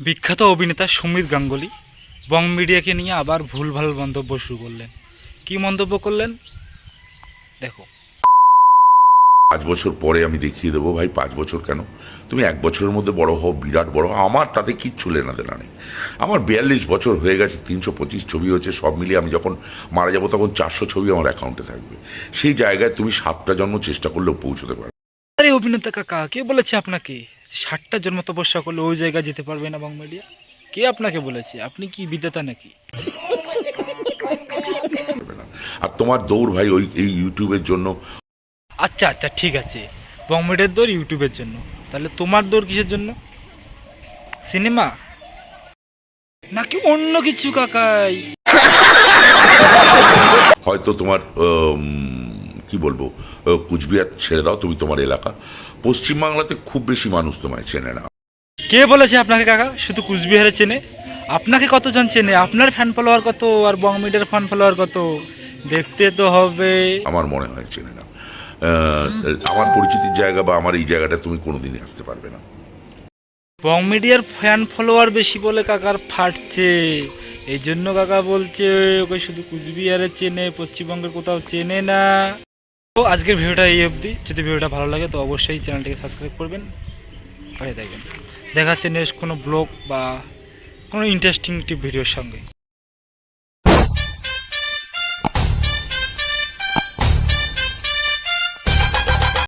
বিখ্যাত অভিনেতা সুমিত গাঙ্গুলি বং মিডিয়াকে নিয়ে আবার ভুলভাল মন্তব্য শুরু করলেন। কি মন্তব্য করলেন? দেখো। পাঁচ বছর পরে আমি দেখিয়ে দেবো ভাই, পাঁচ বছর কেন? তুমি এক বছরের মধ্যে বড় হও, বিরাট বড় আমার তাতে কিচ্ছু লেনা দেনা নেই। আমার বিয়াল্লিশ বছর হয়ে গেছে, তিনশো পঁচিশ ছবি হয়েছে, সব মিলিয়ে আমি যখন মারা যাব তখন চারশো ছবি আমার অ্যাকাউন্টে থাকবে। সেই জায়গায় তুমি সাতটা জন্ম চেষ্টা করলেও পৌঁছতে পারবে আরে অভিনেতা কাকা কে বলেছে আপনাকে? ষাটটা জন্ম তপস্যা করলে ওই জায়গায় যেতে পারবে না বং মিডিয়া কে আপনাকে বলেছে? আপনি কি বিদ্যাতা নাকি? আর তোমার দৌড় ভাই ওই এই ইউটিউবের জন্য? আচ্ছা আচ্ছা ঠিক আছে। বং দৌড় ইউটিউবের জন্য। তাহলে তোমার দৌড় কিসের জন্য? সিনেমা? নাকি অন্য কিছু কাকাই? হয়তো তোমার কি বলব? কুচবিহার ছেড়ে দাও তুমি তোমার এলাকা। পশ্চিমবাংলাতে খুব বেশি মানুষ তোমায় চেনে না। কে বলেছে আপনাকে কাকা? শুধু কুচবিহারে চেনে? আপনাকে কতজন চেনে? আপনার ফ্যান ফলোয়ার কত? আর বং মিডিয়ার ফ্যান ফলোয়ার কত? দেখতে তো হবে। আমার মনে হয় চেনে না। আমার পরিচিতির জায়গা বা আমার এই জায়গাটা তুমি কোনোদিনই আসতে পারবে না। বং মিডিয়ার ফ্যান ফলোয়ার বেশি বলে কাকার ফাটছে। এই জন্য কাকা বলছে ওকে শুধু কুচবিহারে চেনে পশ্চিমবঙ্গের কোথাও চেনে না। তো আজকের ভিডিওটা এই অবধি। যদি ভিডিওটা ভালো লাগে, তো অবশ্যই চ্যানেলটিকে সাবস্ক্রাইব করবেন, পাশে থাকবেন। দেখা যাচ্ছে নেক্সট কোনো ব্লগ বা কোনো ইন্টারেস্টিং একটি ভিডিওর সঙ্গে।